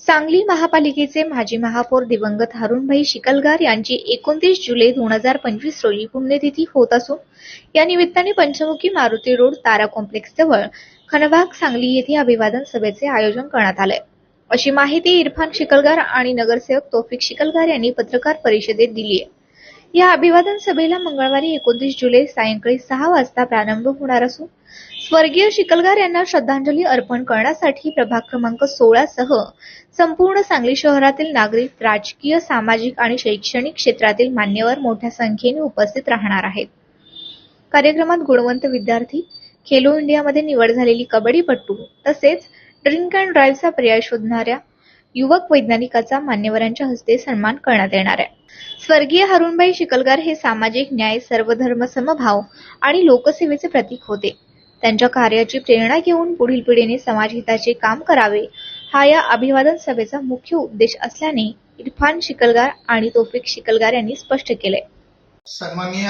सांगली महापालिकेचे माजी महापौर दिवंगत हरुणभाई शिकलगार यांची एकोणतीस जुलै दोन हजार पंचवीस रोजी पुण्यतिथी होत असून या निमित्ताने पंचमुखी मारुती रोड तारा कॉम्प्लेक्स जवळ खनभाग सांगली येथे अभिवादन सभेचे आयोजन करण्यात आले अशी माहिती इरफान शिकलगार आणि नगरसेवक तोफिक शिकलगार यांनी पत्रकार परिषदेत दिली आहे या अभिवादन सभेला मंगळवारी एकोणतीस जुलै सायंकाळी सहा वाजता प्रारंभ होणार असून स्वर्गीय शिकलगार यांना श्रद्धांजली अर्पण करण्यासाठी प्रभाग क्रमांक सोळा सह संपूर्ण सांगली शहरातील नागरिक राजकीय सामाजिक आणि शैक्षणिक क्षेत्रातील मान्यवर मोठ्या संख्येने उपस्थित राहणार आहेत. कार्यक्रमात गुणवंत विद्यार्थी खेलो इंडियामध्ये निवड झालेली कबड्डीपट्टू तसेच ड्रिंक अँड ड्राईव्हचा पर्याय शोधणाऱ्या युवक वैज्ञानिकाचा मान्यवरांच्या हस्ते सन्मान करण्यात येणार आहे. स्वर्गीय हरुणबाई शिकलगार हे सामाजिक न्याय सर्वधर्म समभाव आणि लोकसेवेचे प्रतीक होते. त्यांच्या कार्याची प्रेरणा घेऊन पुढील पिढीने समाजहिताचे काम करावे हा या अभिवादन सभेचा मुख्य उद्देश असल्याने इरफान शिकलगार आणि तोफिक शिकलगार यांनी स्पष्ट केले. सन्माननीय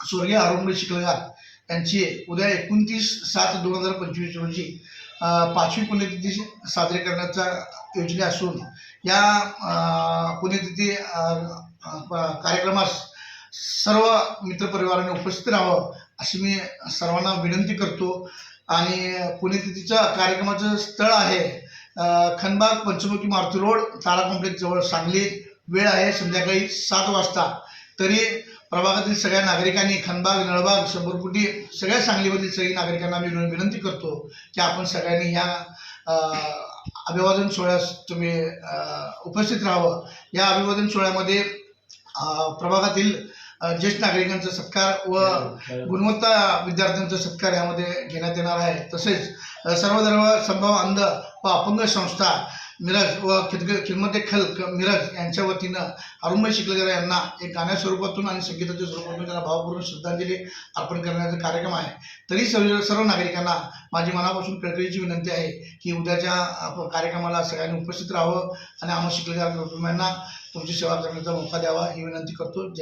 स्वर्गीय अरुणबाई शिकलगार यांची उद्या एकोणतीस सात दोन हजार पंचवीस रोजी पाचवी पुण्यतिथी साजरी करण्याचा योजने असून या पुण्यतिथी प- कार्यक्रमास सर्व मित्रपरिवाराने उपस्थित राहावं अशी मी सर्वांना विनंती करतो. आणि पुण्यतिथीचं कार्यक्रमाचं स्थळ आहे खनबाग पंचमुखी मारुती रोड तारा कॉम्प्लेक्स जवळ सांगली. वेळ आहे संध्याकाळी सात वाजता. तरी प्रभागातील सगळ्या नागरिकांनी खनबाग नळबाग शंभरपुटी सगळ्या सांगलीमधील सगळी नागरिकांना मी विनंती करतो की आपण सगळ्यांनी ह्या अभिवादन सोहळ्यास तुम्ही उपस्थित राहावं. या अभिवादन सोहळ्यामध्ये प्रभागातील ज्येष्ठ नागरिकांचा सत्कार व गुणवत्ता विद्यार्थ्यांचा सत्कार यामध्ये घेण्यात येणार आहे. तसेच अ, सर्वधर्म संभाव अंध व अपंग संस्था मिरज व खिदग खिदमते खल मिरज यांच्या वतीनं अरुणभाई शिकलेकर यांना एक गाण्या स्वरूपातून आणि संगीताच्या स्वरूपातून त्यांना भावपूर्ण श्रद्धांजली अर्पण करण्याचा कार्यक्रम आहे. तरी सर्व सर्व नागरिकांना माझी मनापासून कळकळीची विनंती आहे की उद्याच्या कार्यक्रमाला सगळ्यांनी उपस्थित राहावं आणि आम्हा शिकलेकर कुटुंबियांना तुमची सेवा करण्याचा मौका द्यावा ही विनंती करतो.